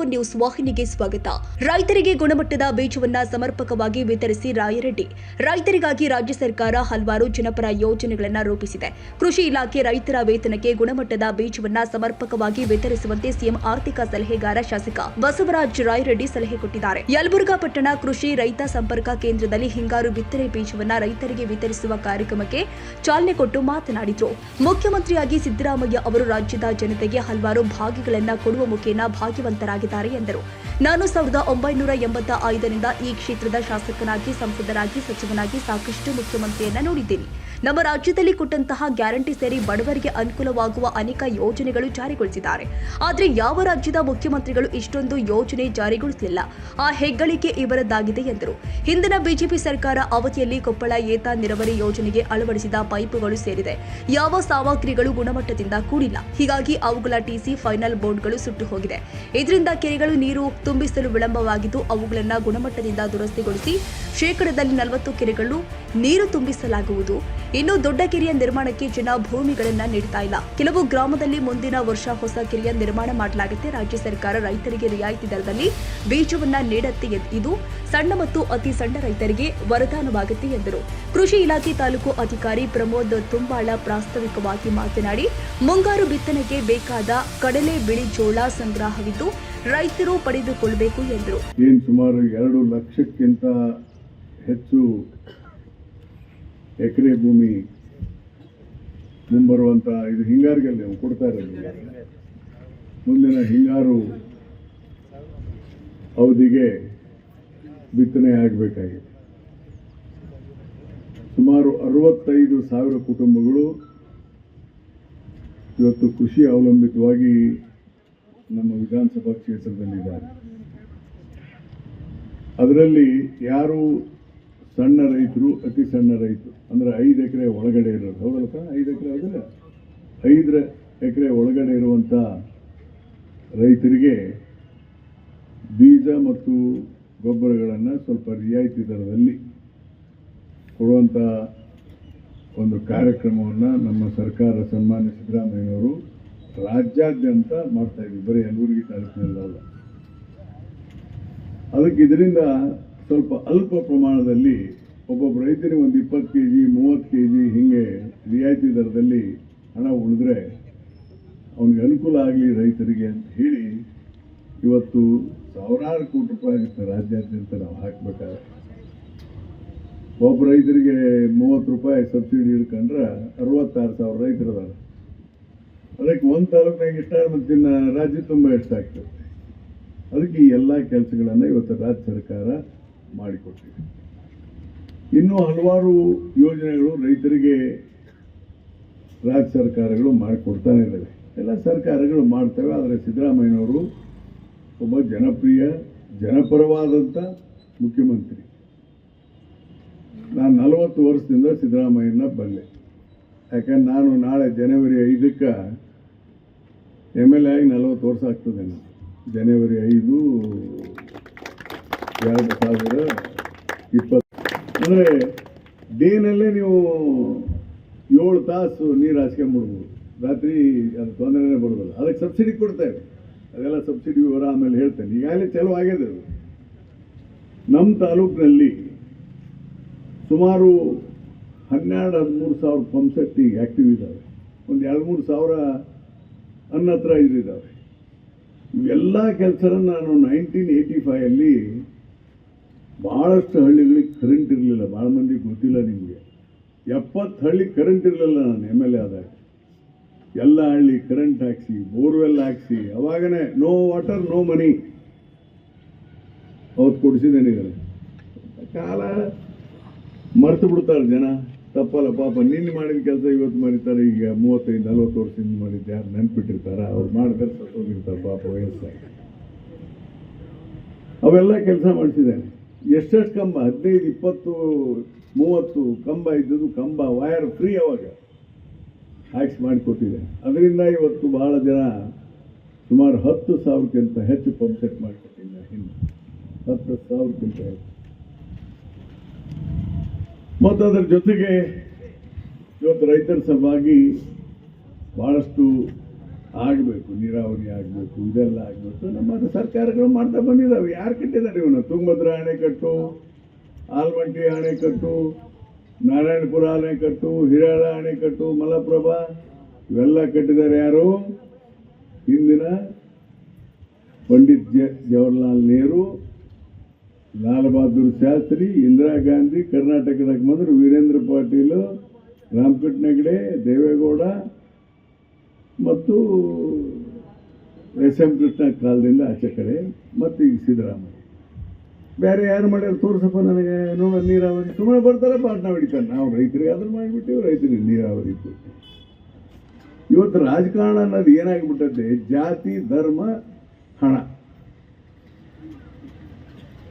Four news ವಾಹಿನಿಗೆ ಸ್ವಾಗತ. ರೈತರಿಗೆ ಗುಣಮಟ್ಟದ ಬೀಜವನ್ನ ಸಮರ್ಪಕವಾಗಿ ವಿತರಿಸಿ ರಾಯರೆಡ್ಡಿ. ರೈತರಿಗಾಗಿ ರಾಜ್ಯ ಸರ್ಕಾರ ಹಲವಾರು ಜನಪರ ಯೋಜನೆಗಳನ್ನು ರೂಪಿಸಿದೆ. ಕೃಷಿ ಇಲಾಖೆ ರೈತರ ವೇತನಕ್ಕೆ ಗುಣಮಟ್ಟದ ಬೀಜವನ್ನ ಸಮರ್ಪಕವಾಗಿ ವಿತರಿಸುವಂತೆ ಸಿಎಂ ಆರ್ಥಿಕ ಸಲಹೆಗಾರ ಶಾಸಕ ಬಸವರಾಜ ರಾಯರೆಡ್ಡಿ ಸಲಹೆ ಕೊಟ್ಟಿದ್ದಾರೆ. ಯಲಬುರ್ಗಾ ಪಟ್ಟಣ ಕೃಷಿ ರೈತ ಸಂಪರ್ಕ ಕೇಂದ್ರದಲ್ಲಿ ಹಿಂಗಾರು ಬಿತ್ತನೆ ಬೀಜವನ್ನ ರೈತರಿಗೆ ವಿತರಿಸುವ ಕಾರ್ಯಕ್ರಮಕ್ಕೆ ಚಾಲನೆ ಕೊಟ್ಟು ಮಾತನಾಡಿದರು. ಮುಖ್ಯಮಂತ್ರಿಯಾಗಿ ಸಿದ್ದರಾಮಯ್ಯ ಅವರು ರಾಜ್ಯದ ಜನತೆಗೆ ಹಲವಾರು ಭಾಗಿಗಳನ್ನ ಕೊಡುವ ಮುಖೇನ ಭಾಗ್ಯವಂತರಾಗಿದ್ದಾರೆ. ಎಂದರು. ನಾನು ಸಾವಿರದ ಒಂಬೈನೂರ ಎಂಬತ್ತ ಐದರಿಂದ ಈ ಕ್ಷೇತ್ರದ ಶಾಸಕನಾಗಿ ಸಂಸದರಾಗಿ ಸಚಿವನಾಗಿ ಸಾಕಷ್ಟು ಮುಖ್ಯಮಂತ್ರಿಯನ್ನ ನೋಡಿದ್ದೇನೆ. ನಮ್ಮ ರಾಜ್ಯದಲ್ಲಿ ಕೊಟ್ಟಂತಹ ಗ್ಯಾರಂಟಿ ಸೇರಿ ಬಡವರಿಗೆ ಅನುಕೂಲವಾಗುವ ಅನೇಕ ಯೋಜನೆಗಳು ಜಾರಿಗೊಳಿಸಿದ್ದಾರೆ. ಆದರೆ ಯಾವ ರಾಜ್ಯದ ಮುಖ್ಯಮಂತ್ರಿಗಳು ಇಷ್ಟೊಂದು ಯೋಜನೆ ಜಾರಿಗೊಳಿಸಲಿಲ್ಲ? ಆ ಹೆಗ್ಗಳಿಕೆ ಇವರದ್ದಾಗಿದೆ ಎಂದರು. ಹಿಂದಿನ ಬಿಜೆಪಿ ಸರ್ಕಾರ ಅವಧಿಯಲ್ಲಿ ಕೊಪ್ಪಳ ಏತ ನೀರಾವರಿ ಯೋಜನೆಗೆ ಅಳವಡಿಸಿದ ಪೈಪುಗಳು ಸೇರಿದೆ. ಯಾವ ಸಾಮಗ್ರಿಗಳು ಗುಣಮಟ್ಟದಿಂದ ಕೂಡಿಲ್ಲ. ಹೀಗಾಗಿ ಅವುಗಳ ಟಿಸಿ ಫೈನಲ್ ಬೋರ್ಡ್ಗಳು ಸುಟ್ಟು ಹೋಗಿದೆ. ಇದರಿಂದ ಕೆರೆಗಳು ನೀರು ತುಂಬಿಸಲು ವಿಳಂಬವಾಗಿದ್ದು ಅವುಗಳನ್ನು ಗುಣಮಟ್ಟದಿಂದ ದುರಸ್ತಿಗೊಳಿಸಿ ಶೇಕಡದಲ್ಲಿ ನಲವತ್ತು ಕೆರೆಗಳು ನೀರು ತುಂಬಿಸಲಾಗುವುದು. ಇನ್ನು ದೊಡ್ಡ ಕೆರೆಯ ನಿರ್ಮಾಣಕ್ಕೆ ಜನ ಭೂಮಿಗಳನ್ನ ನೀಡ್ತಾ ಇಲ್ಲ. ಕೆಲವು ಗ್ರಾಮದಲ್ಲಿ ಮುಂದಿನ ವರ್ಷ ಹೊಸ ಕೆರೆಯ ನಿರ್ಮಾಣ ಮಾಡಲಾಗುತ್ತೆ. ರಾಜ್ಯ ಸರ್ಕಾರ ರೈತರಿಗೆ ರಿಯಾಯಿತಿ ದರದಲ್ಲಿ ಬೀಜವನ್ನ ನೀಡತ್ತೆ ಇದು ಸಣ್ಣ ಮತ್ತು ಅತಿ ಸಣ್ಣ ರೈತರಿಗೆ ವರದಾನವಾಗುತ್ತೆ ಎಂದರು. ಕೃಷಿ ಇಲಾಖೆ ತಾಲೂಕು ಅಧಿಕಾರಿ ಪ್ರಮೋದ್ ತುಂಬಾಳ ಪ್ರಾಸ್ತಾವಿಕವಾಗಿ ಮಾತನಾಡಿ, ಮುಂಗಾರು ಬಿತ್ತನೆಗೆ ಬೇಕಾದ ಕಡಲೆ ಬಿಳಿ ಜೋಳ ಸಂಗ್ರಹವಿದ್ದು ರೈತರು ಪಡೆದುಕೊಳ್ಳಬೇಕು ಎಂದರು. ಸುಮಾರು ಲಕ್ಷಕ್ಕಿಂತ ಹೆಚ್ಚು ಎಕರೆ ಭೂಮಿ ಮುಂಬರುವಂತ ಇದು ಹಿಂಗಾರಿಗೆ ಕೊಡ್ತಾ ಇರೋದು. ಮುಂದಿನ ಹಿಂಗಾರು ಅವಧಿಗೆ ಬಿತ್ತನೆ ಆಗಬೇಕಾಗಿದೆ. ಸುಮಾರು ಅರವತ್ತೈದು ಸಾವಿರ ಕುಟುಂಬಗಳು ಇವತ್ತು ಕೃಷಿ ಅವಲಂಬಿತವಾಗಿ ನಮ್ಮ ವಿಧಾನಸಭಾ ಕ್ಷೇತ್ರದಲ್ಲಿದ್ದಾರೆ. ಅದರಲ್ಲಿ ಯಾರು ಸಣ್ಣ ರೈತರು, ಅತಿ ಸಣ್ಣ ರೈತರು. ಅಂದರೆ ಐದು ಎಕರೆ ಒಳಗಡೆ ಇರೋದು. ಸರ್? ಐದು ಎಕರೆ ಆದರೆ ಐದರ ಎಕರೆ ಒಳಗಡೆ ಇರುವಂಥ ರೈತರಿಗೆ ಬೀಜ ಮತ್ತು ಗೊಬ್ಬರಗಳನ್ನು ಸ್ವಲ್ಪ ರಿಯಾಯಿತಿ ದರದಲ್ಲಿ ಕೊಡುವಂಥ ಒಂದು ಕಾರ್ಯಕ್ರಮವನ್ನು ನಮ್ಮ ಸರ್ಕಾರ ಸನ್ಮಾನ್ಯ ಸಿದ್ದರಾಮಯ್ಯನವರು ರಾಜ್ಯಾದ್ಯಂತ ಮಾಡ್ತಾಯಿದ್ವಿ ಬರೀ ಯಲಬುರ್ಗಿ ತಾಲೂಕಿನಲ್ಲ ಅದಕ್ಕೆ ಇದರಿಂದ ಸ್ವಲ್ಪ ಅಲ್ಪ ಪ್ರಮಾಣದಲ್ಲಿ ಒಬ್ಬೊಬ್ಬ ರೈತರಿಗೆ ಒಂದು ಇಪ್ಪತ್ತು ಕೆ ಜಿ ಮೂವತ್ತು ಕೆ ಜಿ ಹೀಗೆ ರಿಯಾಯಿತಿ ದರದಲ್ಲಿ ಹಣ ಉಳಿದ್ರೆ ಅವನಿಗೆ ಅನುಕೂಲ ಆಗಲಿ ರೈತರಿಗೆ ಅಂತ ಹೇಳಿ ಇವತ್ತು ಸಾವಿರಾರು ಕೋಟಿ ರೂಪಾಯಿ ರಾಜ್ಯಾದ್ಯಂತ ನಾವು ಹಾಕ್ಬೇಕಾದ್ರೆ. ಒಬ್ಬ ರೈತರಿಗೆ ಮೂವತ್ತು ರೂಪಾಯಿ ಸಬ್ಸಿಡಿ ಹಿಡ್ಕೊಂಡ್ರೆ ಅರವತ್ತಾರು ಸಾವಿರ ರೈತರು ಅದಾರೆ. ಅದಕ್ಕೆ ಒಂದು ತಾಲೂಕಿನಾಗ ಇಷ್ಟ ಮತ್ತು ರಾಜ್ಯ ತುಂಬ ಇಷ್ಟ ಆಗ್ತದೆ ಅದಕ್ಕೆ ಈ ಎಲ್ಲ ಕೆಲಸಗಳನ್ನು ಇವತ್ತು ರಾಜ್ಯ ಸರ್ಕಾರ ಮಾಡಿಕೊಟ್ಟಿದೆ. ಇನ್ನೂ ಹಲವಾರು ಯೋಜನೆಗಳು ರೈತರಿಗೆ ರಾಜ್ಯ ಸರ್ಕಾರಗಳು ಮಾಡಿಕೊಡ್ತಾನೆ ಇದ್ದಾವೆ. ಎಲ್ಲ ಸರ್ಕಾರಗಳು ಮಾಡ್ತವೆ, ಆದರೆ ಸಿದ್ದರಾಮಯ್ಯನವರು ಒಬ್ಬ ಜನಪ್ರಿಯ ಜನಪರವಾದಂಥ ಮುಖ್ಯಮಂತ್ರಿ. ನಾನು ನಲವತ್ತು ವರ್ಷದಿಂದ ಸಿದ್ದರಾಮಯ್ಯನ ಬಲ್ಲೆ. ಯಾಕಂದ್ರೆ ನಾನು ನಾಳೆ ಜನವರಿ ಐದಕ್ಕೆ ಎಂ ಎಲ್ ಎ ಆಗಿ ನಲವತ್ತು ವರ್ಷ ಆಗ್ತದೆ ನಾನು ಜನವರಿ ಐದು ಎರಡು ಸಾವಿರ ಇಪ್ಪತ್ತು. ಅಂದರೆ ಡೇನಲ್ಲೇ ನೀವು ಏಳು ತಾಸು ನೀರು ಹಾಸ್ಕೊಂಬಿಡ್ಬೋದು ರಾತ್ರಿ ಅದು ತೊಂದರೆನೇ ಬರೋದಿಲ್ಲ. ಅದಕ್ಕೆ ಸಬ್ಸಿಡಿ ಕೊಡ್ತೇವೆ. ಅದೆಲ್ಲ ಸಬ್ಸಿಡಿ ವಿವರ ಆಮೇಲೆ ಹೇಳ್ತೇನೆ. ಈಗಾಗಲೇ ಚಲೋ ಆಗಿದೆ ಅದು. ನಮ್ಮ ತಾಲೂಕಿನಲ್ಲಿ ಸುಮಾರು ಹನ್ನೆರಡು, ಹದಿಮೂರು ಸಾವಿರ ಪಂಪ್ಸೆಟ್ ಈಗ ಆ್ಯಕ್ಟಿವ್ ಇದ್ದಾವೆ ಒಂದು ಎರಡು, ಮೂರು ಸಾವಿರ ಅನ್ನತ್ರ ಇದ್ದಾವೆ ಇವೆಲ್ಲ ಕೆಲಸನ ನಾನು ನೈನ್ಟೀನ್ ಏಯ್ಟಿ ಫೈವಲ್ಲಿ ಭಾಳಷ್ಟು ಹಳ್ಳಿಗಳಿಗೆ ಕರೆಂಟ್ ಇರಲಿಲ್ಲ. ಭಾಳ ಮಂದಿಗೆ ಗೊತ್ತಿಲ್ಲ ನಿಮಗೆ. ಎಪ್ಪತ್ತು ಹಳ್ಳಿ ಕರೆಂಟ್ ಇರಲಿಲ್ಲ ನಾನು ಎಂ ಎಲ್ ಎ ಆದಾಗ. ಎಲ್ಲ ಹಳ್ಳಿ ಕರೆಂಟ್ ಹಾಕ್ಸಿ ಬೋರ್ವೆಲ್ ಹಾಕ್ಸಿ, ಅವಾಗನೇ ನೋ ವಾಟರ್ ನೋ ಮನಿ ಅವತ್ತು ನೀವು ಕಾಲ ಮರ್ತು ಬಿಡ್ತಾರೆ ಜನ. ತಪ್ಪಲ್ಲ ಪಾಪ. ನಿನ್ನೆ ಮಾಡಿದ ಕೆಲಸ ಇವತ್ತು ಮಾಡಿರ್ತಾರೆ. ಈಗ ಮೂವತ್ತೈದು, ನಲ್ವತ್ತು ವರ್ಷದಿಂದ ಮಾಡಿದ್ದು ಯಾರು ನೆನ್ಪಿಟ್ಟಿರ್ತಾರ? ಅವ್ರು ಮಾಡಿದ್ರೆ ಸತ್ತೋಗಿರ್ತಾರೆ ಪಾಪ ವಯಸ್ಸಾಗಿ. ಅವೆಲ್ಲ ಕೆಲಸ ಮಾಡಿಸಿದ್ದೇನೆ. ಎಷ್ಟೆಷ್ಟು ಕಂಬ? ಹದಿನೈದು, ಇಪ್ಪತ್ತು, ಮೂವತ್ತು ಕಂಬ ಇದ್ದದ್ದು ಕಂಬ ವಯರ್ ಫ್ರೀ ಅವಾಗ. ಹ್ಯಾಕ್ಸ್ ಮಾಡಿಕೊಟ್ಟಿದೆ. ಅದರಿಂದ ಇವತ್ತು ಬಹಳ ಜನ ಸುಮಾರು ಹತ್ತು ಸಾವಿರಕ್ಕಿಂತ ಹೆಚ್ಚು ಪಂಪ್ ಸೆಟ್ ಮಾಡಿಕೊಟ್ಟಿದ್ದೆ ಹಿಂದೆ ಹತ್ತು ಸಾವಿರಕ್ಕಿಂತ ಹೆಚ್ಚು. ಮತ್ತು ಅದರ ಜೊತೆಗೆ ಇವತ್ತು ರೈತರ ಸಲುವಾಗಿ ಭಾಳಷ್ಟು ನೀರಾವರಿ ಆಗಬೇಕು, ಇದೆಲ್ಲ ಆಗಬೇಕು ನಮ್ಮ ಸರ್ಕಾರಗಳು ಮಾಡ್ತಾ ಬಂದಿದ್ದಾವೆ. ಯಾರು ಕಟ್ಟಿದ್ದಾರೆ ಇವನು? ತುಂಗಭದ್ರಾ ಅಣೆಕಟ್ಟು ಆಲ್ಮಟ್ಟಿ ಅಣೆಕಟ್ಟು ನಾರಾಯಣಪುರ ಅಣೆಕಟ್ಟು ಹಿರಾಳ ಅಣೆಕಟ್ಟು ಮಲಪ್ರಭಾ, ಇವೆಲ್ಲ ಕಟ್ಟಿದ್ದಾರೆ ಯಾರು? ಹಿಂದಿನ ಪಂಡಿತ್ ಜ, ಜವಾಹರ್ಲಾಲ್ ನೆಹರು, ಲಾಲ್ ಬಹದ್ದೂರ್ ಶಾಸ್ತ್ರಿ, ಇಂದಿರಾ ಗಾಂಧಿ ಕರ್ನಾಟಕದಾಗ ಬಂದರು ವೀರೇಂದ್ರ ಪಾಟೀಲು, ರಾಮಕೃಷ್ಣ ಹೆಗಡೆ, ದೇವೇಗೌಡ ಮತ್ತು ಎಸ್ ಎಂ ಕೃಷ್ಣ ಕಾಲದಿಂದ ಆಚೆ ಕಡೆ, ಮತ್ತು ಈಗ ಸಿದ್ದರಾಮಯ್ಯ. ಬೇರೆ ಯಾರು ಮಾಡ್ಯಾರ ತೋರಿಸಪ್ಪ ನನಗೆ ನೋಡ ನೀರಾವರಿ. ಸುಮ್ಮನೆ ಬರ್ತಾರೆ, ಪಾಟ್ನ ಹೊಡಿತಾರೆ. ನಾವು ರೈತರಿಗೆ ಅದನ್ನು ಮಾಡಿಬಿಟ್ಟಿವಿ, ರೈತರಿಗೆ ನೀರಾವರಿ ಇತ್ತು. ಇವತ್ತು ರಾಜಕಾರಣ ಅನ್ನೋದು ಏನಾಗಿಬಿಟ್ಟದ್ದೆ? ಜಾತಿ, ಧರ್ಮ, ಹಣ.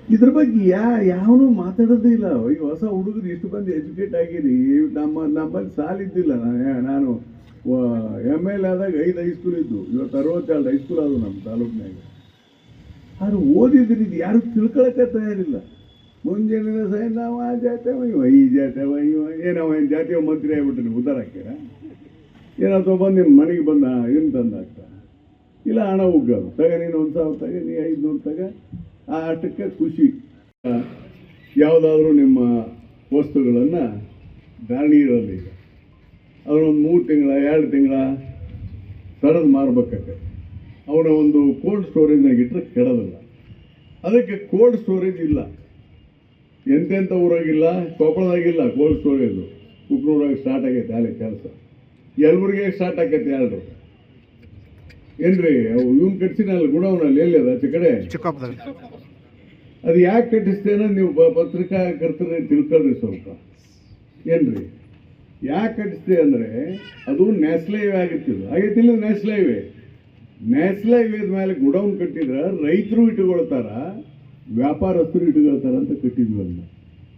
ಇದ್ರ ಬಗ್ಗೆ ಯಾ, ಯಾವನು ಮಾತಾಡೋದೇ ಇಲ್ಲ. ಈಗ ಹೊಸ ಹುಡುಗರು ಇಷ್ಟು ಬಂದು ಎಜುಕೇಟ್ ಆಗಿರಿ. ನಮ್ಮ, ನಮ್ಮಲ್ಲಿ ಸಾಲಿದ್ದಿಲ್ಲ ನಾನು ನಾನು ಎಂ ಎಲ್ ಆದಾಗ ಐದು ಹೈಸ್ಕೂಲ್ ಇದ್ದು, ಇವತ್ತು ಅರವತ್ತೆರಡು ಹೈಸ್ಕೂಲ್ ಆದವು ನಮ್ಮ ತಾಲೂಕಿನಾಗ. ಆದ್ರೆ ಓದಿದ್ರೆ ಇದು ಯಾರು ತಿಳ್ಕೊಳಕ್ಕೆ ತಯಾರಿಲ್ಲ. ಮುಂಜಾನೆ ಸಹ ನಾವು ಆ ಜಾತಿ ಇವ ಈ ಜಾತಿಯವ ಇವ ಏನವ ಏನು ಜಾತಿಯ ಮಂತ್ರಿ ಆಗ್ಬಿಟ್ಟು ಉದ್ದಾರ ಹಾಕ್ಯಾರ ಏನಾದ್ರು ಬಂದು ನಿಮ್ಮ ಮನೆಗೆ ಬಂದ ಏನು ತಂದು ಹಾಕ್ತ? ಇಲ್ಲ, ಹಣ ಉಗ್ಗೋದು. ತಗ, ನೀನು ಒಂದು ಸಾವಿರ ತಗ, ನೀ ಐದುನೂರು ತಗ. ಆ ಆಟಕ್ಕೆ ಖುಷಿ. ಯಾವುದಾದ್ರೂ ನಿಮ್ಮ ವಸ್ತುಗಳನ್ನು ಧಾರಣಿ ಇರಲ್ಲ ಈಗ ಅದನ್ನೊಂದು ಮೂರು ತಿಂಗಳ ಎರಡು ತಿಂಗಳ ತರದು ಮಾರ್ಬೇಕಾಗತ್ತೆ ಅವನ ಒಂದು ಕೋಲ್ಡ್ ಸ್ಟೋರೇಜ್ನಾಗ ಇಟ್ಟರೆ ಕೆಡೋದಿಲ್ಲ. ಅದಕ್ಕೆ ಕೋಲ್ಡ್ ಸ್ಟೋರೇಜ್ ಇಲ್ಲ. ಎಂತೆಂಥ ಊರಾಗಿಲ್ಲ ಕೊಪ್ಪಳದಾಗಿಲ್ಲ ಕೋಲ್ಡ್ ಸ್ಟೋರೇಜು. ಕುಕ್ನೂರಾಗ ಸ್ಟಾರ್ಟ್ ಆಗೈತೆ ಅಲ್ಲಿ ಕೆಲಸ. ಯಲಬುರ್ಗಿ ಸ್ಟಾರ್ಟ್ ಆಕೈತೆ ಎರಡು ಏನ್ರಿ ಅವು ಇವ್ನು ಕಟ್ಸಿನಲ್ಲ ಗುಣವನಲ್ಲಿ ಎಲ್ಲಿ ಅದ? ಆಚೆ ಕಡೆ? ಅದು ಯಾಕೆ ಕಟ್ಟಿಸ್ತೇನೆ ನೀವು ಪತ್ರಿಕಾ ಪತ್ರಿಕಾಕರ್ತರೇ ತಿಳ್ಕೊಳ್ರಿ ಸ್ವಲ್ಪ. ಏನ್ರಿ? ಯಾಕೆ ಕಟ್ಟಿಸ್ತೆ ಅಂದರೆ ಅದು ನ್ಯಾಷನಲ್ ಹೈವೇ ಆಗಿತ್ತಿಲ್ಲ ಆಗೈತಿಲ್ಲ ನ್ಯಾಷನಲ್ ಹೈವೇ ನ್ಯಾಷನಲ್ ಹೈವೇದ ಮೇಲೆ ಗುಡೌನ್ ಕಟ್ಟಿದ್ರೆ ರೈತರು ಇಟ್ಕೊಳ್ತಾರ ವ್ಯಾಪಾರಸ್ಥರು ಇಟ್ಟುಕೊಳ್ತಾರ ಅಂತ ಕಟ್ಟಿದ್ವಿ ಅಲ್ಲ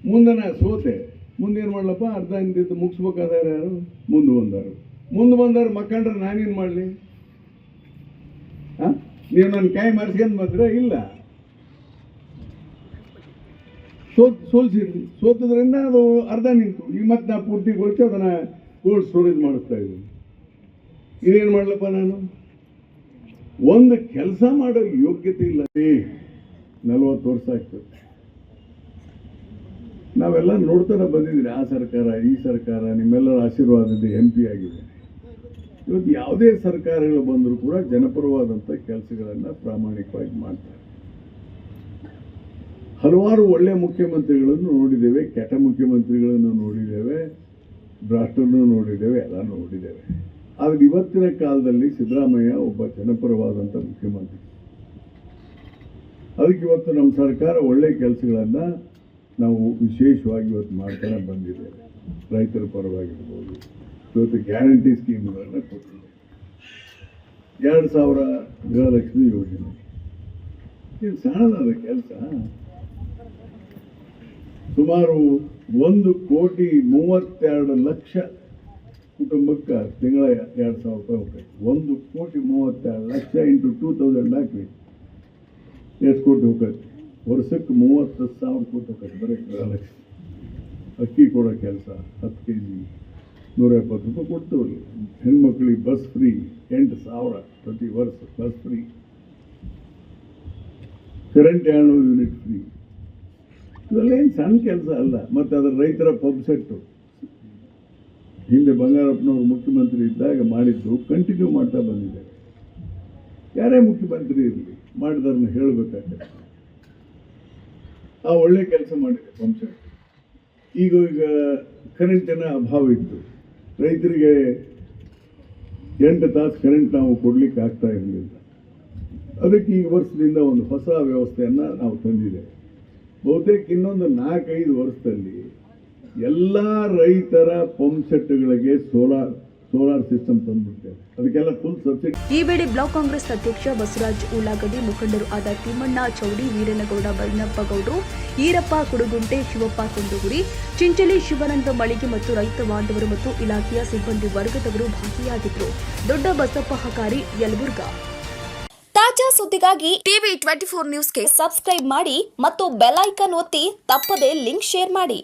ಮುಂದೆ ನಾ ಸೋತೆ. ಮುಂದೇನು ಮಾಡ್ಲಪ್ಪ? ಅರ್ಧ ಹಿಂದಿದ್ದು ಮುಗಿಸ್ಬೇಕಾದಾರ ಯಾರು? ಮುಂದೆ ಬಂದಾರು ಮುಂದೆ ಬಂದಾರು ಮಕ್ಕಂಡ್ರೆ ನಾನೇನು ಮಾಡಲಿ? ಹಾಂ ನೀವು ನನ್ನ ಕೈ ಮರ್ಸ್ಕೊಂಡು ಬಂದ್ರೆ? ಇಲ್ಲ. ಸೋತ್ ಸೋಲ್ಸಿದ್ರಿ. ಸೋತದ್ರಿಂದ ಅದು ಅರ್ಧ ನಿಂತು. ಈ ಮತ್ತೆ ನಾ ಪೂರ್ತಿಗೊಳಿಸಿ ಅದನ್ನು ಕೋಲ್ಡ್ ಸ್ಟೋರೇಜ್ ಮಾಡಿಸ್ತಾ ಇದ್ದೀನಿ. ಇದೇನು ಮಾಡ್ಲಪ್ಪ ನಾನು? ಒಂದು ಕೆಲಸ ಮಾಡೋ ಯೋಗ್ಯತೆ ಇಲ್ಲ ನಲ್ವತ್ತು ವರ್ಷ ಆಗ್ತದೆ ನಾವೆಲ್ಲ ನೋಡ್ತಾನೆ ಬಂದಿದ್ದೀರಿ. ಆ ಸರ್ಕಾರ, ಈ ಸರ್ಕಾರ, ನಿಮ್ಮೆಲ್ಲರ ಆಶೀರ್ವಾದದ ಎಂ ಪಿ ಆಗಿದೆ. ಇವತ್ತು ಯಾವುದೇ ಸರ್ಕಾರಗಳು ಬಂದರೂ ಕೂಡ ಜನಪರವಾದಂಥ ಕೆಲಸಗಳನ್ನು ಪ್ರಾಮಾಣಿಕವಾಗಿ ಮಾಡ್ತಾರೆ. ಹಲವಾರು ಒಳ್ಳೆಯ ಮುಖ್ಯಮಂತ್ರಿಗಳನ್ನು ನೋಡಿದ್ದೇವೆ, ಕೆಟ್ಟ ಮುಖ್ಯಮಂತ್ರಿಗಳನ್ನು ನೋಡಿದ್ದೇವೆ, ಭ್ರಷ್ಟರನ್ನು ನೋಡಿದ್ದೇವೆ, ಎಲ್ಲ ನೋಡಿದ್ದೇವೆ. ಆದರೆ ಇವತ್ತಿನ ಕಾಲದಲ್ಲಿ ಸಿದ್ದರಾಮಯ್ಯ ಒಬ್ಬ ಜನಪರವಾದಂಥ ಮುಖ್ಯಮಂತ್ರಿ. ಅದಕ್ಕೆ ಇವತ್ತು ನಮ್ಮ ಸರ್ಕಾರ ಒಳ್ಳೆಯ ಕೆಲಸಗಳನ್ನು ನಾವು ವಿಶೇಷವಾಗಿ ಇವತ್ತು ಮಾಡ್ತಾನೆ ಬಂದಿದ್ದೇವೆ. ರೈತರ ಪರವಾಗಿರ್ಬೋದು, ಇವತ್ತು ಗ್ಯಾರಂಟಿ ಸ್ಕೀಮ್ಗಳನ್ನು ಕೊಟ್ಟಿದೆ ಎರಡು ಸಾವಿರ ಗೃಹಲಕ್ಷ್ಮಿ ಯೋಜನೆ. ಇದು ಸಣ್ಣದಾದ ಕೆಲಸ. ಸುಮಾರು ಒಂದು ಕೋಟಿ ಮೂವತ್ತೆರಡು ಲಕ್ಷ ಕುಟುಂಬಕ್ಕೆ ತಿಂಗಳ ಎರಡು ಸಾವಿರ ರೂಪಾಯಿ ಹೋಗ್ತೈತೆ. ಒಂದು ಕೋಟಿ ಮೂವತ್ತೆರಡು ಲಕ್ಷ ಇಂಟು ಟೂ ತೌಸಂಡ್ ಹಾಕಿ ಎಷ್ಟು ಕೋಟಿ ಹೋಗ್ತೈತೆ? ವರ್ಷಕ್ಕೆ ಮೂವತ್ತು ಸಾವಿರ ಕೋಟಿ ಹೋಗ್ತೈತೆ ಬರೀ ಲಕ್ಷ. ಅಕ್ಕಿ ಕೊಡೋ ಕೆಲಸ ಹತ್ತು ಕೆ ಜಿ ನೂರ ಎಪ್ಪತ್ತು ರೂಪಾಯಿ ಕೊಡ್ತೀವಿ ಹೆಣ್ಮಕ್ಳಿಗೆ ಬಸ್ ಫ್ರೀ ಎಂಟು ಸಾವಿರ ಪ್ರತಿ ವರ್ಷ ಬಸ್ ಫ್ರೀ. ಕರೆಂಟ್ ಏಳ್ನೂರು ಯೂನಿಟ್ ಫ್ರೀ ಇವೆಲ್ಲ ಏನು ಸಣ್ಣ ಕೆಲಸ ಅಲ್ಲ, ಮತ್ತು ಅದರ ರೈತರ ಪಂಪ್ ಸೆಟ್ಟು. ಹಿಂದೆ ಬಂಗಾರಪ್ಪನವರು ಮುಖ್ಯಮಂತ್ರಿ ಇದ್ದಾಗ ಮಾಡಿದ್ದು ಕಂಟಿನ್ಯೂ ಮಾಡ್ತಾ ಬಂದಿದ್ದಾರೆ ಯಾರೇ ಮುಖ್ಯಮಂತ್ರಿ ಇರಲಿ ಮಾಡಿದಾರನ್ನ ಹೇಳಬೇಕಾಗ್ತದೆ ಆ ಒಳ್ಳೆ ಕೆಲಸ ಮಾಡಿದೆ ಪಂಪ್ ಸೆಟ್. ಈಗ ಈಗ ಕರೆಂಟಿನ ಅಭಾವ ಇತ್ತು. ರೈತರಿಗೆ ಎಂಟು ತಾಸು ಕರೆಂಟ್ ನಾವು ಕೊಡ್ಲಿಕ್ಕೆ ಆಗ್ತಾ ಇರಲಿಲ್ಲ. ಅದಕ್ಕೆ ಈ ವರ್ಷದಿಂದ ಒಂದು ಹೊಸ ವ್ಯವಸ್ಥೆಯನ್ನು ನಾವು ತಂದಿದ್ದೇವೆ. ಬಹುತೇಕ ಇನ್ನೊಂದು ನಾಲ್ಕೈದು ವರ್ಷದಲ್ಲಿ ಎಲ್ಲ ರೈತರ ಪಂಪ್ ಸೆಟ್ಗಳಿಗೆ ಸೋಲಾರ್ ಸೋಲಾರ್ ಸಿಸ್ಟಮ್ ತಂದ್ಬಿಡ್ತೇವೆ. ಅದಕ್ಕೆಲ್ಲ ಫುಲ್ ಸಬ್ಸಿಡಿ ಈ ವೇಳೆ ಬ್ಲಾಕ್ ಕಾಂಗ್ರೆಸ್ ಅಧ್ಯಕ್ಷ ಬಸವರಾಜ್ ಉಳ್ಳಾಗಡ್ಡಿ, ಮುಖಂಡರು ಆದ ತಿಮ್ಮಣ್ಣ ಚೌಡಿ, ವೀರನಗೌಡ ಬೈನಪ್ಪ ಗೌಡ್ರು ಈರಪ್ಪ ಕುಡುಗುಂಟೆ, ಶಿವಪ್ಪ ಕುಂದುಗುರಿ ಚಿಂಚಲಿ ಶಿವಾನಂದ ಮಳಿಗೆ ಮತ್ತು ರೈತ ಬಾಂಧವರು ಮತ್ತು ಇಲಾಖೆಯ ಸಿಬ್ಬಂದಿ ವರ್ಗದವರು ಭಾಗಿಯಾಗಿದ್ದರು. ದೊಡ್ಡ ಬಸಪ್ಪ ಹಕಾರಿ ಯಲಬುರ್ಗಾ. ಸುದ್ದಿಗಾಗಿ ಟಿವಿ ಟ್ವೆಂಟಿ ಫೋರ್ ನ್ಯೂಸ್ಗೆ ಸಬ್ಸ್ಕ್ರೈಬ್ ಮಾಡಿ ಮತ್ತು ಬೆಲ್ ಐಕಾನ್ ಒತ್ತಿ ತಪ್ಪದೆ ಲಿಂಕ್ ಶೇರ್ ಮಾಡಿ.